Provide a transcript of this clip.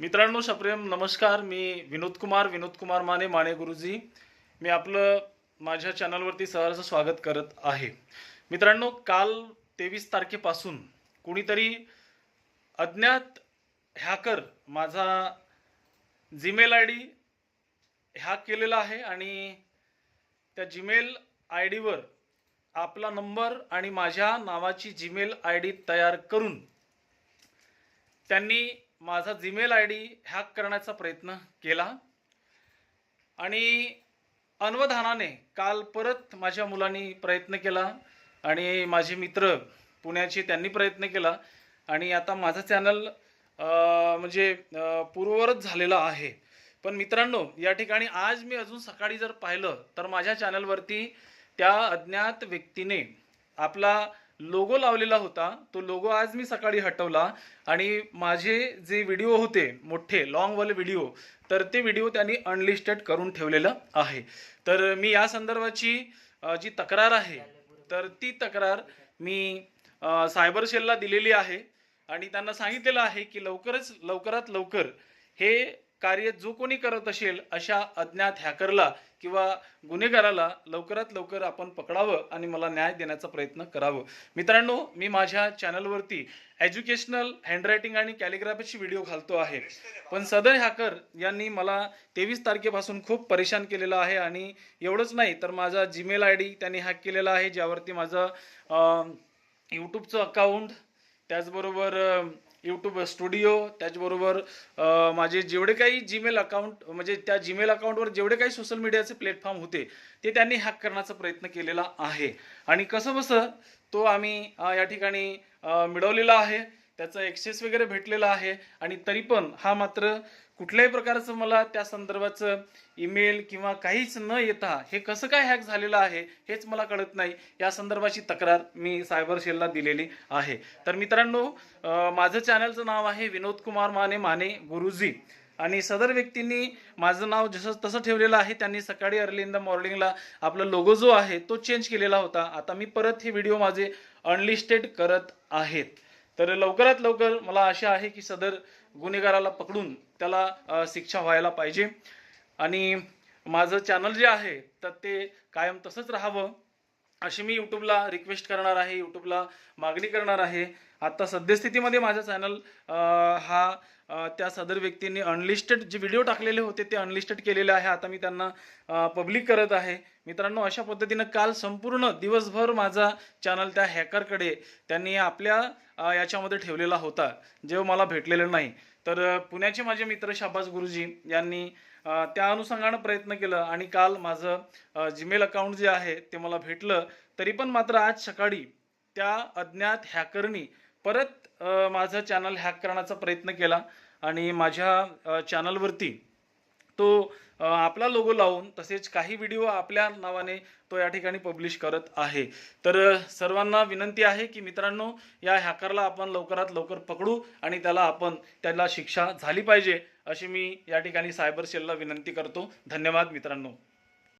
मित्रांनो सप्रेम नमस्कार. मी विनोद कुमार विनोद कुमार माने माने गुरुजी. मी आपलं माझ्या चॅनलवरती सहर्ष स्वागत करत आहे. मित्रांनो काल तेवीस तारखेपासून कुणीतरी अज्ञात हॅकर माझा जीमेल आय डी हॅक केलेला आहे आणि त्या जीमेल आय डीवर आपला नंबर आणि माझ्या नावाची जीमेल आय डी तयार करून त्यांनी माझा जीमेल आय डी हॅक करण्याचा प्रयत्न केला. आणि अनवधानाने काल परत माझ्या मुलांनी प्रयत्न केला आणि माझे मित्र पुण्याचे त्यांनी प्रयत्न केला. आणि आता माझं चॅनल म्हणजे पूर्ववरच झालेला झालेलं आहे. पण मित्रांनो या ठिकाणी आज मी अजून सकाळी जर पाहिलं तर माझ्या चॅनलवरती त्या अज्ञात व्यक्तीने आपला लोगो लावलेला होता. तो लोगो आज मी सकाळी हटवला आणि माझे जे व्हिडिओ होते मोठे लॉंगवाले व्हिडिओ तर ते व्हिडिओ त्यांनी अनलिस्टेड करून ठेवलेलं आहे. तर मी या संदर्भाची जी तक्रार आहे तर ती तक्रार मी सायबर सेलला दिलेली आहे. आणि त्यांना सांगितलेलं आहे की लवकरच लवकरात लवकर हे कार्य जो कोणी करत असेल अशा अज्ञात हॅकरला किंवा गुन्हेगाराला लवकरात लवकर आपण पकडावं आणि मला न्याय देण्याचा प्रयत्न करावं. मित्रांनो मी माझ्या चॅनलवरती एज्युकेशनल हँडरायटिंग आणि कॅलिग्राफीची व्हिडिओ घालतो आहे. पण सदर हॅकर यांनी मला तेवीस तारखेपासून खूप परेशान केलेलं आहे आणि एवढंच नाही तर माझा जीमेल आय डी त्यांनी हॅक केलेला आहे ज्यावरती माझं यूट्यूबचं अकाउंट त्याचबरोबर यूट्यूब स्टुडिओ त्याचबरोबर माझे जेवढे काही जीमेल अकाउंट म्हणजे त्या जीमेल अकाउंटवर जेवढे काही सोशल मीडियाचे प्लॅटफॉर्म होते ते त्यांनी हॅक करण्याचा प्रयत्न केलेला आहे. आणि कसं बसं तो आम्ही या ठिकाणी मिळवलेला आहे. त्याचं एक्सेस वगैरे भेटलेला आहे. आणि तरी पण हा मात्र कुठल्याही प्रकारचं मला त्या संदर्भाचं ईमेल किंवा काहीच न येता हे कसं काय हॅक झालेलं आहे हेच मला कळत नाही. या संदर्भाची तक्रार मी सायबर सेलला दिलेली आहे. तर मित्रांनो माझं चॅनलचं नाव आहे विनोद कुमार माने माने गुरुजी. आणि सदर व्यक्तींनी माझं नाव जसं तसं ठेवलेलं आहे त्यांनी सकाळी अर्ली इन द मॉर्निंगला आपला लोगो जो आहे तो चेंज केलेला होता. आता मी परत हे व्हिडिओ माझे अनलिस्टेड करत आहेत तर लवकरात लवकर मला आशा आहे की सदर गुन्हेगाराला पकडून त्याला शिक्षा व्हायला पाहिजे. आणि माझं चॅनल जे आहे तर ते कायम तसंच राहावं. अशी मी यूट्यूबला रिक्वेस्ट करणार आहे यूट्यूबला मागणी करणार आहे. आत्ता सद्यस्थितीमध्ये माझा चॅनल हा त्या सदर व्यक्तींनी अनलिस्टेड जे व्हिडिओ टाकलेले होते ते अनलिस्टेड केलेले आहे. आता मी त्यांना पब्लिक करत आहे. मित्रांनो अशा पद्धतीनं काल संपूर्ण दिवसभर माझा चॅनल त्या हॅकरकडे त्यांनी आपल्या याच्यामध्ये ठेवलेला होता जे मला भेटलेलं नाही. तर पुण्याचे माझे मित्र शाबाज गुरुजी यांनी त्या अनुषंगानं प्रयत्न केलं आणि काल माझं जीमेल अकाउंट जे आहे ते मला भेटलं. तरी पण मात्र आज सकाळी त्या अज्ञात हॅकरनी परत माझं चॅनल हॅक करण्याचा प्रयत्न केला आणि माझ्या चॅनलवरती तो आपला लोगो लावून तसेच काही व्हिडिओ आपल्या नावाने तो या ठिकाणी पब्लिश करत आहे. तर सर्वांना विनंती आहे की मित्रांनो या हॅकरला आपण लवकरात लवकर पकडू आणि त्याला आपण त्याला शिक्षा झाली पाहिजे अशी मी या ठिकाणी सायबर सेलला विनंती करतो. धन्यवाद मित्रांनो.